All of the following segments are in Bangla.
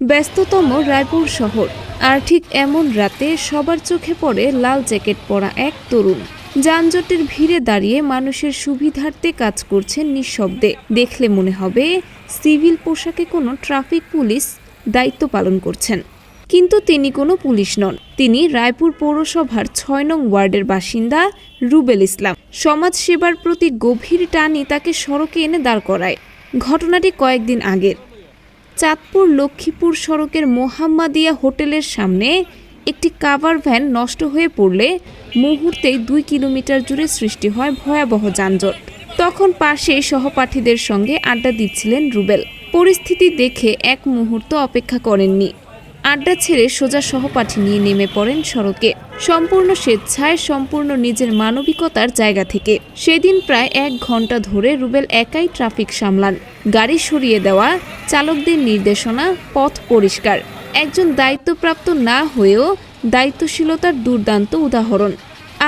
ব্যস্ততম রায়পুর শহর। আর ঠিক এমন রাতে সবার চোখে পড়ে লাল জ্যাকেট পরা এক তরুণ। যানজটের ভিড়ে দাঁড়িয়ে মানুষের সুবিধার্থে কাজ করছেন নিঃশব্দে। দেখলে মনে হবে, সিভিল পোশাকে কোনো ট্রাফিক পুলিশ দায়িত্ব পালন করছেন। কিন্তু তিনি কোনো পুলিশ নন। তিনি রায়পুর পৌরসভার ছয় নং ওয়ার্ডের বাসিন্দা রুবেল ইসলাম। সমাজ সেবার প্রতি গভীর টানই তাকে সড়কে এনে দাঁড় করায়। ঘটনাটি কয়েকদিন আগের। চাঁদপুর লক্ষ্মীপুর সড়কের মোহাম্মাদিয়া হোটেলের সামনে একটি কাভার ভ্যান নষ্ট হয়ে পড়লে মুহূর্তেই দুই কিলোমিটার জুড়ে সৃষ্টি হয় ভয়াবহ যানজট। তখন পাশে সহপাঠীদের সঙ্গে আড্ডা দিচ্ছিলেন রুবেল। পরিস্থিতি দেখে এক মুহূর্ত অপেক্ষা করেননি। আড্ডা ছেড়ে সোজা সহপাঠী নিয়ে নেমে পড়েন সড়কে। সম্পূর্ণ স্বেচ্ছায়, সম্পূর্ণ নিজের মানবিকতার জায়গা থেকে। সেদিন প্রায় এক ঘণ্টা ধরে রুবেল একাই ট্রাফিক সামলান। গাড়ি সরিয়ে দেওয়া চালকদের নির্দেশনা পথ পরিষ্কার। একজন দায়িত্বপ্রাপ্ত না হয়েও দায়িত্বশীলতার দুর্দান্ত উদাহরণ।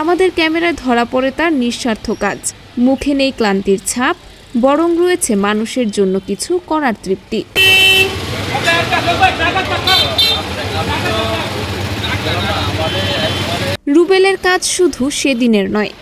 আমাদের ক্যামেরায় ধরা পড়ে তার নিঃস্বার্থ কাজ। মুখে নেই ক্লান্তির ছাপ, বরং রয়েছে মানুষের জন্য কিছু করার তৃপ্তি। রুবেলের কাজ শুধু সেদিনের নয়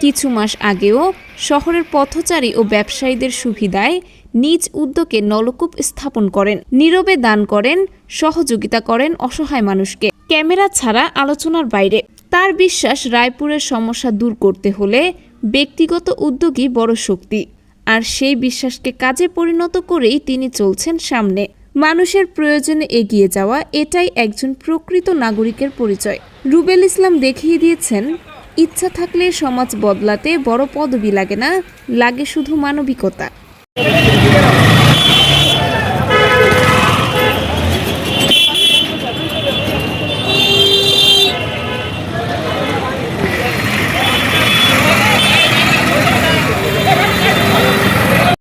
কিছু মাস আগেও শহরের পথচারী ও ব্যবসায়ীদের সুবিধায় নিজ উদ্যোগে নলকূপ স্থাপন করেন। নীরবে দান করেন, সহযোগিতা করেন অসহায় মানুষকে। ক্যামেরা ছাড়া আলোচনার বাইরে। তার বিশ্বাস, রায়পুরের সমস্যা দূর করতে হলে ব্যক্তিগত উদ্যোগই বড় শক্তি। আর সেই বিশ্বাসকে কাজে পরিণত করেই তিনি চলছেন সামনে। মানুষের প্রয়োজনে এগিয়ে যাওয়া, এটাই একজন প্রকৃত নাগরিকের পরিচয়। রুবেল ইসলাম দেখিয়ে দিয়েছেন ইচ্ছা থাকলে সমাজ বদলাতে বড় পদবি লাগে না লাগে শুধু মানবিকতা।